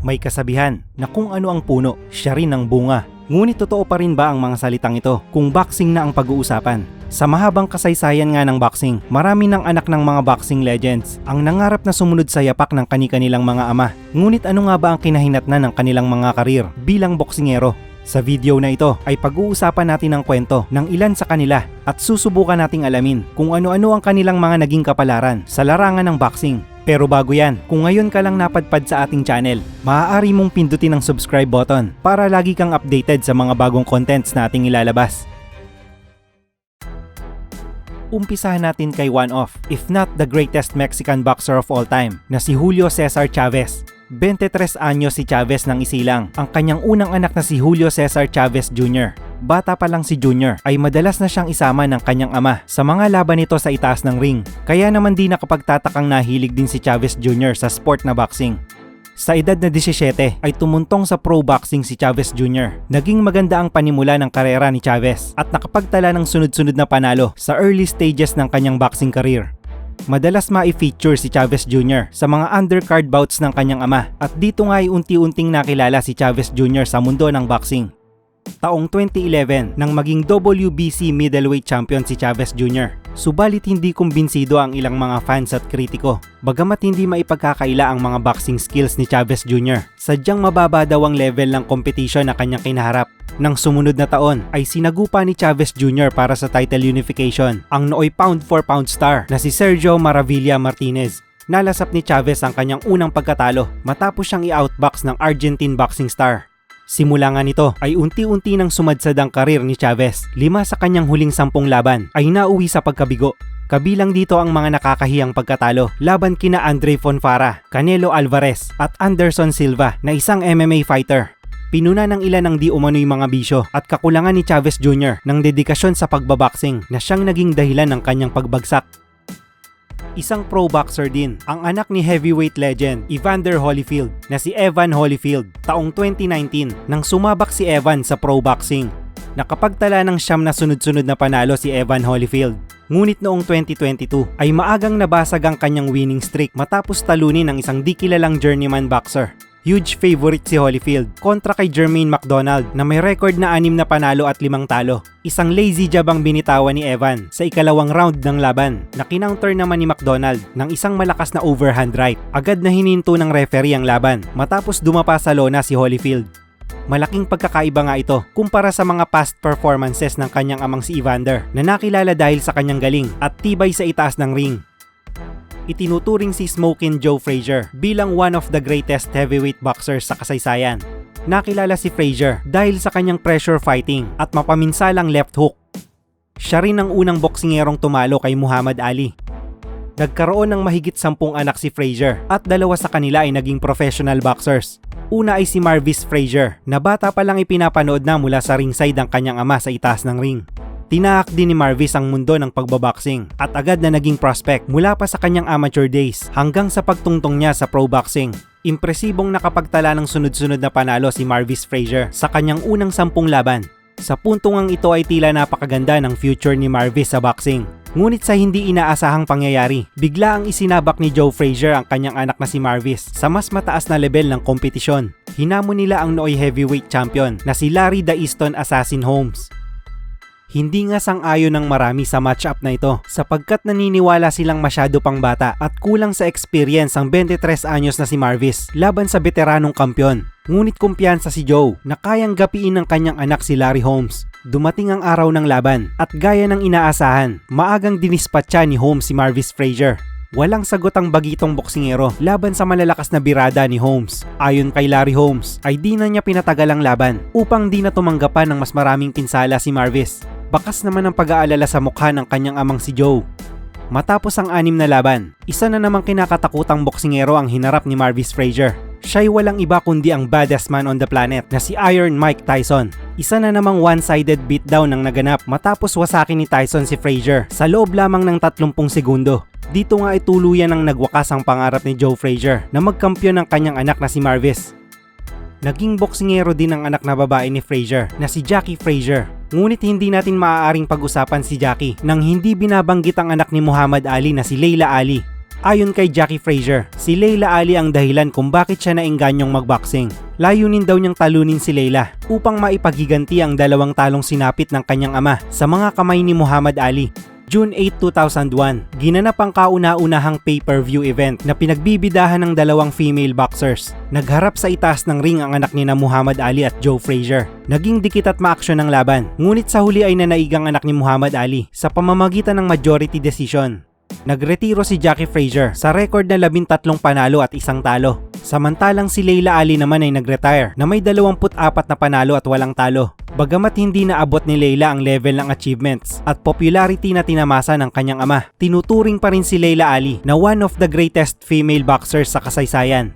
May kasabihan na kung ano ang puno, siya rin ang bunga. Ngunit totoo pa rin ba ang mga salitang ito kung boxing na ang pag-uusapan? Sa mahabang kasaysayan nga ng boxing, marami ng anak ng mga boxing legends ang nangarap na sumunod sa yapak ng kani-kanilang mga ama. Ngunit ano nga ba ang kinahinatnan ng kanilang mga karir bilang boksingero? Sa video na ito ay pag-uusapan natin ang kwento ng ilan sa kanila at susubukan nating alamin kung ano-ano ang kanilang mga naging kapalaran sa larangan ng boxing. Pero bago yan, kung ngayon ka lang napadpad sa ating channel, maaari mong pindutin ang subscribe button para lagi kang updated sa mga bagong contents na ating ilalabas. Umpisahan natin kay one of, if not the greatest Mexican boxer of all time, na si Julio Cesar Chavez. 23 anyos si Chavez ng isilang, ang kanyang unang anak na si Julio Cesar Chavez Jr. Bata pa lang si Junior ay madalas na siyang isama ng kanyang ama sa mga laban nito sa itaas ng ring. Kaya naman di nakapagtatakang nahilig din si Chavez Jr. sa sport na boxing. Sa edad na 17 ay tumuntong sa pro boxing si Chavez Jr. Naging maganda ang panimula ng karera ni Chavez at nakapagtala ng sunod-sunod na panalo sa early stages ng kanyang boxing career. Madalas ma-feature si Chavez Jr. sa mga undercard bouts ng kanyang ama at dito nga ay unti-unting nakilala si Chavez Jr. sa mundo ng boxing. Taong 2011 nang maging WBC middleweight champion si Chavez Jr. Subalit hindi kumbinsido ang ilang mga fans at kritiko. Bagamat hindi maipagkakaila ang mga boxing skills ni Chavez Jr. Sadyang mababa daw ang level ng competition na kanyang kinaharap. Nang sumunod na taon ay sinagupa ni Chavez Jr. para sa title unification ang nooy pound for pound star na si Sergio Maravilla Martinez. Nalasap ni Chavez ang kanyang unang pagkatalo matapos siyang i-outbox ng Argentine boxing star. Simula nga nito ay unti-unti nang sumadsad ang karir ni Chavez. Lima sa kanyang huling sampung laban ay nauwi sa pagkabigo. Kabilang dito ang mga nakakahiyang pagkatalo laban kina Andre Fonfara, Canelo Alvarez at Anderson Silva na isang MMA fighter. Pinuna ng ilan ng di umano'y mga bisyo at kakulangan ni Chavez Jr. ng dedikasyon sa pagbaboxing na siyang naging dahilan ng kanyang pagbagsak. Isang pro boxer din, ang anak ni heavyweight legend Evander Holyfield na si Evan Holyfield taong 2019 nang sumabak si Evan sa pro boxing. Nakapagtala ng siyam na sunod-sunod na panalo si Evan Holyfield. Ngunit noong 2022 ay maagang nabasag ang kanyang winning streak matapos talunin ng isang di kilalang journeyman boxer Huge favorite si Holyfield kontra kay Jermaine McDonald na may record na anim na panalo at limang talo. Isang lazy jab ang binitawan ni Evan sa ikalawang round ng laban na kinounter naman ni McDonald ng isang malakas na overhand right. Agad na hininto ng referee ang laban matapos dumapa sa lona si Holyfield. Malaking pagkakaiba nga ito kumpara sa mga past performances ng kanyang amang si Evander na nakilala dahil sa kanyang galing at tibay sa itaas ng ring itinuturing si Smokin' Joe Frazier bilang one of the greatest heavyweight boxers sa kasaysayan. Nakilala si Frazier dahil sa kanyang pressure fighting at mapaminsalang left hook. Siya rin ang unang boksingerong tumalo kay Muhammad Ali. Nagkaroon ng mahigit sampung anak si Frazier at dalawa sa kanila ay naging professional boxers. Una ay si Marvis Frazier na bata pa lang ipinapanood na mula sa ringside ang kanyang ama sa itaas ng ring. Tinaak din ni Marvis ang mundo ng pagbaboxing at agad na naging prospect mula pa sa kanyang amateur days hanggang sa pagtungtong niya sa pro boxing. Impresibong nakapagtala ng sunod-sunod na panalo si Marvis Frazier sa kanyang unang sampung laban. Sa puntong ang ito ay tila napakaganda ng future ni Marvis sa boxing. Ngunit sa hindi inaasahang pangyayari, bigla ang isinabak ni Joe Frazier ang kanyang anak na si Marvis sa mas mataas na level ng kompetisyon. Hinamon nila ang nooy heavyweight champion na si Larry the Easton Assassin Holmes hindi nga sang-ayon ng marami sa matchup na ito sapagkat naniniwala silang masyado pang bata at kulang sa experience ang 23 anyos na si Marvis laban sa veteranong kampyon. Ngunit kumpiyansa si Joe na kayang gapiin ng kanyang anak si Larry Holmes. Dumating ang araw ng laban at gaya ng inaasahan, maagang dinispatcha ni Holmes si Marvis Frazier Walang sagot ang bagitong boksingero laban sa malalakas na birada ni Holmes. Ayon kay Larry Holmes, ay di na niya pinatagal ang laban upang di na tumanggapan ng mas maraming pinsala si Marvis. Bakas naman ang pag-aalala sa mukha ng kanyang amang si Joe. Matapos ang anim na laban, isa na namang kinakatakutang boksingero ang hinarap ni Marvis Frazier. Siya'y walang iba kundi ang baddest man on the planet na si Iron Mike Tyson. Isa na namang one-sided beatdown ang naganap matapos wasakin ni Tyson si Frazier sa loob lamang ng 30 segundo. Dito nga ay tuluyan ang nagwakas ang pangarap ni Joe Frazier na magkampyon ng kanyang anak na si Marvis. Naging boksingero din ang anak na babae ni Frazier na si Jackie Frazier Ngunit hindi natin maaaring pag-usapan si Jackie nang hindi binabanggit ang anak ni Muhammad Ali na si Leila Ali. Ayon kay Jackie Frazier, si Leila Ali ang dahilan kung bakit siya naingganyong magboxing. Layunin daw niyang talunin si Leila upang maipagiganti ang dalawang talong sinapit ng kanyang ama sa mga kamay ni Muhammad Ali. June 8, 2001, ginanap ang kauna-unahang pay-per-view event na pinagbibidahan ng dalawang female boxers. Nagharap sa itaas ng ring ang anak ni na Muhammad Ali at Joe Frazier. Naging dikit at maaksyon ang laban, ngunit sa huli ay nanaigang anak ni Muhammad Ali sa pamamagitan ng majority decision. Nagretiro si Jackie Frazier sa record na 13 panalo at isang talo. Samantalang si Leila Ali naman ay nag-retire na may 24 na panalo at walang talo. Bagamat hindi naabot ni Leila ang level ng achievements at popularity na tinamasa ng kanyang ama, tinuturing pa rin si Leila Ali na one of the greatest female boxers sa kasaysayan.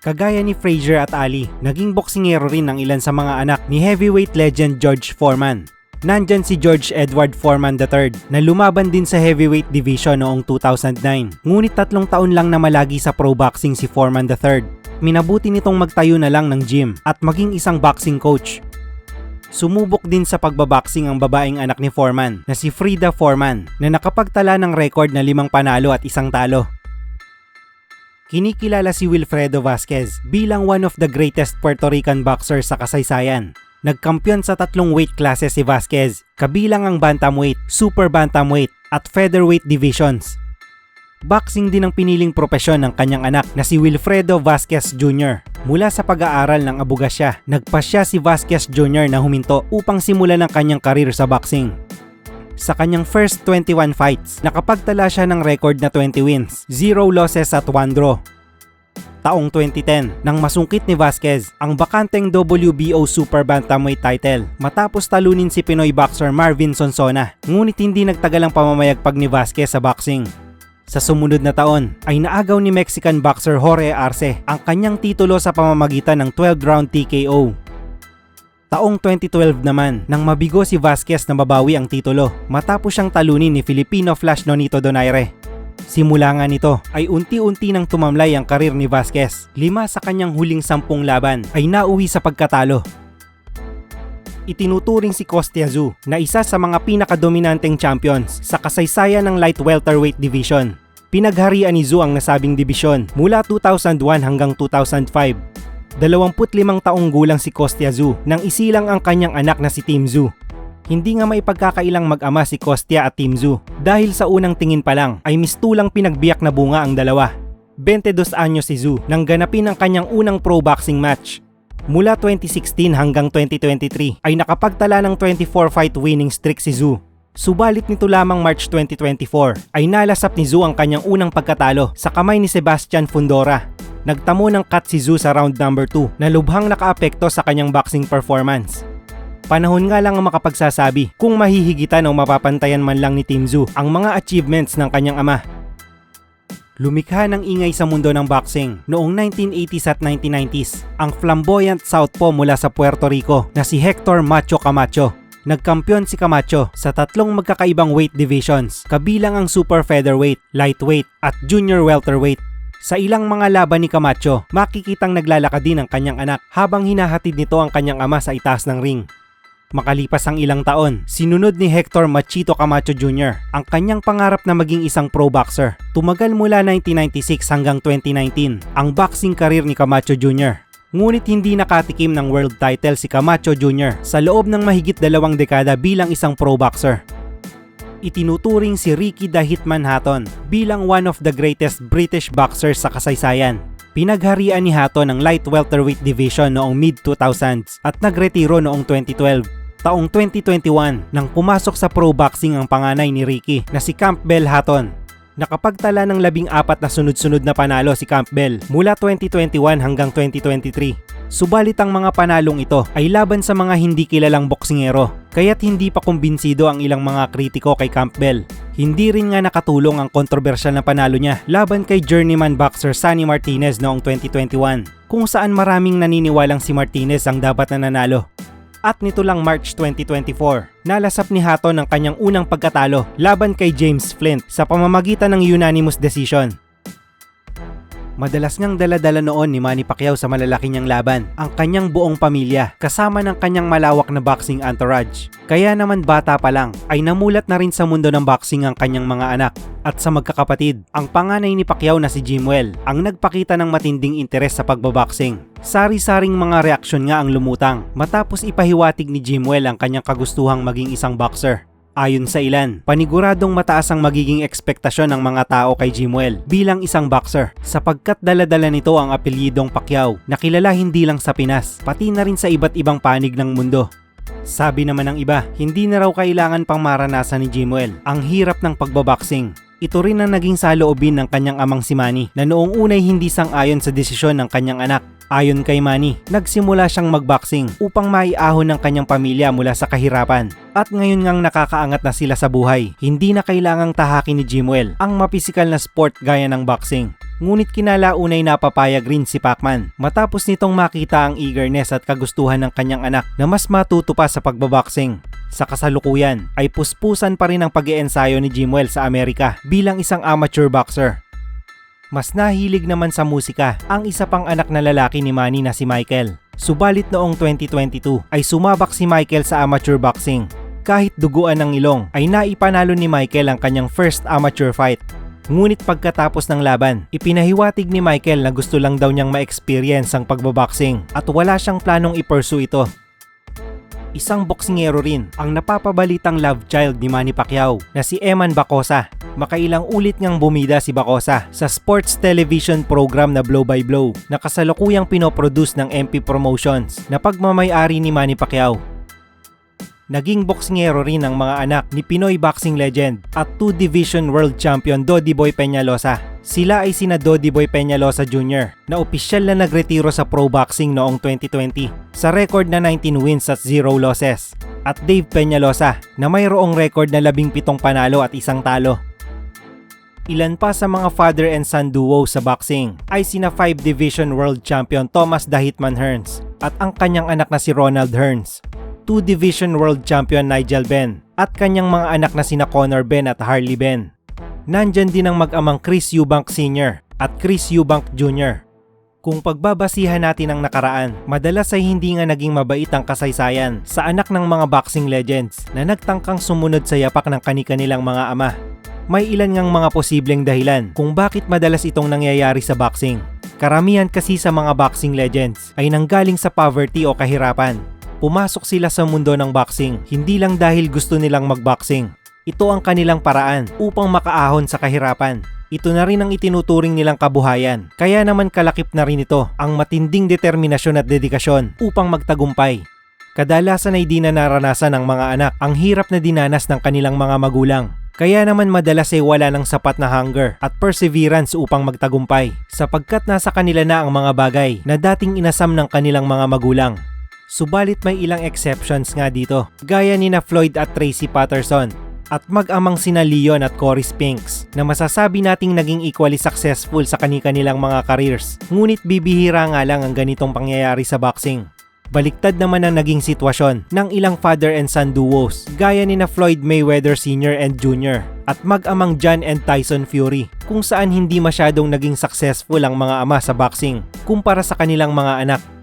Kagaya ni Frazier at Ali, naging boksingero rin ang ilan sa mga anak ni heavyweight legend George Foreman. Nandyan si George Edward Foreman III na lumaban din sa heavyweight division noong 2009. Ngunit tatlong taon lang na malagi sa pro boxing si Foreman III. Minabuti nitong magtayo na lang ng gym at maging isang boxing coach. Sumubok din sa pagbaboxing ang babaeng anak ni Foreman na si Frida Foreman na nakapagtala ng record na limang panalo at isang talo. Kinikilala si Wilfredo Vasquez bilang one of the greatest Puerto Rican boxers sa kasaysayan. Nagkampiyon sa tatlong weight classes si Vasquez, kabilang ang bantamweight, super bantamweight at featherweight divisions. Boxing din ang piniling propesyon ng kanyang anak na si Wilfredo Vasquez Jr. Mula sa pag-aaral ng abugasya, nagpasya si Vasquez Jr. na huminto upang simulan ang kanyang karir sa boxing. Sa kanyang first 21 fights, nakapagtala siya ng record na 20 wins, 0 losses at 1 draw taong 2010 nang masungkit ni Vasquez ang bakanteng WBO Super Bantamweight title matapos talunin si Pinoy boxer Marvin Sonsona ngunit hindi nagtagal ang pamamayagpag ni Vasquez sa boxing. Sa sumunod na taon ay naagaw ni Mexican boxer Jorge Arce ang kanyang titulo sa pamamagitan ng 12-round TKO. Taong 2012 naman nang mabigo si Vasquez na mabawi ang titulo matapos siyang talunin ni Filipino Flash Nonito Donaire Simula nga nito ay unti-unti nang tumamlay ang karir ni Vasquez. Lima sa kanyang huling sampung laban ay nauwi sa pagkatalo. Itinuturing si Costiazu na isa sa mga pinakadominanteng champions sa kasaysayan ng light welterweight division. Pinagharian ni Zhu ang nasabing dibisyon mula 2001 hanggang 2005 25 taong gulang si Costiazu nang isilang ang kanyang anak na si Tim Zhu hindi nga maipagkakailang mag-ama si Kostya at Team Zoo dahil sa unang tingin pa lang ay mistulang pinagbiyak na bunga ang dalawa. 22 anyos si Zoo nang ganapin ang kanyang unang pro boxing match. Mula 2016 hanggang 2023 ay nakapagtala ng 24 fight winning streak si Zoo. Subalit nito lamang March 2024 ay nalasap ni Zoo ang kanyang unang pagkatalo sa kamay ni Sebastian Fundora. Nagtamo ng cut si Zoo sa round number 2 na lubhang nakaapekto sa kanyang boxing performance. Panahon nga lang ang makapagsasabi kung mahihigitan o mapapantayan man lang ni Team Zoo ang mga achievements ng kanyang ama. Lumikha ng ingay sa mundo ng boxing noong 1980s at 1990s ang flamboyant southpaw mula sa Puerto Rico na si Hector Macho Camacho nagkampiyon si Camacho sa tatlong magkakaibang weight divisions, kabilang ang super featherweight, lightweight at junior welterweight. Sa ilang mga laban ni Camacho, makikitang naglalakad din ang kanyang anak habang hinahatid nito ang kanyang ama sa itaas ng ring. Makalipas ang ilang taon, sinunod ni Hector Machito Camacho Jr. ang kanyang pangarap na maging isang pro boxer. Tumagal mula 1996 hanggang 2019 ang boxing career ni Camacho Jr. Ngunit hindi nakatikim ng world title si Camacho Jr. sa loob ng mahigit dalawang dekada bilang isang pro boxer. Itinuturing si Ricky the Hitman Hatton bilang one of the greatest British boxers sa kasaysayan. Pinagharian ni Hatton ang light welterweight division noong mid-2000s at nagretiro noong 2012 taong 2021 nang pumasok sa pro boxing ang panganay ni Ricky na si Campbell Hatton. Nakapagtala ng labing apat na sunod-sunod na panalo si Campbell mula 2021 hanggang 2023. Subalit ang mga panalong ito ay laban sa mga hindi kilalang boksingero, kaya't hindi pa kumbinsido ang ilang mga kritiko kay Campbell. Hindi rin nga nakatulong ang kontrobersyal na panalo niya laban kay journeyman boxer Sunny Martinez noong 2021, kung saan maraming naniniwalang si Martinez ang dapat na nanalo. At nito lang March 2024, nalasap ni Hatton ang kanyang unang pagkatalo laban kay James Flint sa pamamagitan ng unanimous decision. Madalas ngang daladala noon ni Manny Pacquiao sa malalaki niyang laban ang kanyang buong pamilya kasama ng kanyang malawak na boxing entourage. Kaya naman bata pa lang ay namulat na rin sa mundo ng boxing ang kanyang mga anak. At sa magkakapatid, ang panganay ni Pacquiao na si Jimwell ang nagpakita ng matinding interes sa pagbaboxing. Sari-saring mga reaksyon nga ang lumutang matapos ipahiwatig ni Jimwell ang kanyang kagustuhang maging isang boxer. Ayon sa ilan, paniguradong mataas ang magiging ekspektasyon ng mga tao kay Jimwell bilang isang boxer sapagkat daladala nito ang apelyidong Pacquiao na kilala hindi lang sa Pinas, pati na rin sa iba't ibang panig ng mundo. Sabi naman ng iba, hindi na raw kailangan pang maranasan ni Jimwell ang hirap ng pagbaboxing. Ito rin ang naging saloobin ng kanyang amang si Manny na noong unay hindi sang-ayon sa desisyon ng kanyang anak Ayon kay Manny, nagsimula siyang magboxing upang maiahon ng kanyang pamilya mula sa kahirapan. At ngayon ngang nakakaangat na sila sa buhay, hindi na kailangang tahakin ni Jimwell ang mapisikal na sport gaya ng boxing. Ngunit kinalaunay napapayag rin si Pacman matapos nitong makita ang eagerness at kagustuhan ng kanyang anak na mas matuto pa sa pagbaboxing. Sa kasalukuyan ay puspusan pa rin ang pag-iensayo ni Jimwell sa Amerika bilang isang amateur boxer mas nahilig naman sa musika ang isa pang anak na lalaki ni Manny na si Michael. Subalit noong 2022 ay sumabak si Michael sa amateur boxing. Kahit duguan ng ilong ay naipanalo ni Michael ang kanyang first amateur fight. Ngunit pagkatapos ng laban, ipinahiwatig ni Michael na gusto lang daw niyang ma-experience ang pagbaboxing at wala siyang planong i-pursue ito isang boksingero rin ang napapabalitang love child ni Manny Pacquiao na si Eman Bacosa. Makailang ulit ngang bumida si Bacosa sa sports television program na Blow by Blow na kasalukuyang pinoproduce ng MP Promotions na pagmamayari ni Manny Pacquiao naging boksingero rin ang mga anak ni Pinoy boxing legend at 2 Division World Champion Dodi Boy Peñalosa. Sila ay sina Dodi Boy Peñalosa Jr. na opisyal na nagretiro sa pro boxing noong 2020 sa record na 19 wins at 0 losses. At Dave Peñalosa na mayroong record na 17 panalo at isang talo. Ilan pa sa mga father and son duo sa boxing ay sina 5 Division World Champion Thomas The Hitman Hearns at ang kanyang anak na si Ronald Hearns 2 Division World Champion Nigel Benn at kanyang mga anak na sina Connor Benn at Harley Benn. Nandyan din ang mag-amang Chris Eubank Sr. at Chris Eubank Jr. Kung pagbabasihan natin ang nakaraan, madalas ay hindi nga naging mabait ang kasaysayan sa anak ng mga boxing legends na nagtangkang sumunod sa yapak ng kani-kanilang mga ama. May ilan ngang mga posibleng dahilan kung bakit madalas itong nangyayari sa boxing. Karamihan kasi sa mga boxing legends ay nanggaling sa poverty o kahirapan pumasok sila sa mundo ng boxing hindi lang dahil gusto nilang magboxing. Ito ang kanilang paraan upang makaahon sa kahirapan. Ito na rin ang itinuturing nilang kabuhayan. Kaya naman kalakip na rin ito ang matinding determinasyon at dedikasyon upang magtagumpay. Kadalasan ay di na naranasan ng mga anak ang hirap na dinanas ng kanilang mga magulang. Kaya naman madalas ay wala ng sapat na hunger at perseverance upang magtagumpay sapagkat nasa kanila na ang mga bagay na dating inasam ng kanilang mga magulang. Subalit may ilang exceptions nga dito, gaya ni na Floyd at Tracy Patterson at mag-amang sina Leon at Corey Spinks na masasabi nating naging equally successful sa kani-kanilang mga careers. Ngunit bibihira nga lang ang ganitong pangyayari sa boxing. Baliktad naman ang naging sitwasyon ng ilang father and son duos gaya ni na Floyd Mayweather Sr. and Jr. at mag-amang John and Tyson Fury kung saan hindi masyadong naging successful ang mga ama sa boxing kumpara sa kanilang mga anak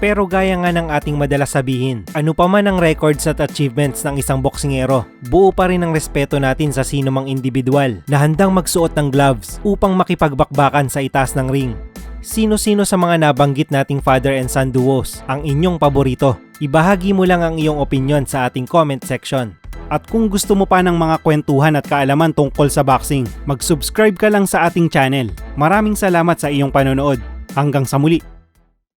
pero gaya nga ng ating madalas sabihin, ano pa man ang records at achievements ng isang boksingero, buo pa rin ang respeto natin sa sino mang individual na handang magsuot ng gloves upang makipagbakbakan sa itaas ng ring. Sino-sino sa mga nabanggit nating father and son duos ang inyong paborito? Ibahagi mo lang ang iyong opinion sa ating comment section. At kung gusto mo pa ng mga kwentuhan at kaalaman tungkol sa boxing, mag-subscribe ka lang sa ating channel. Maraming salamat sa iyong panonood. Hanggang sa muli!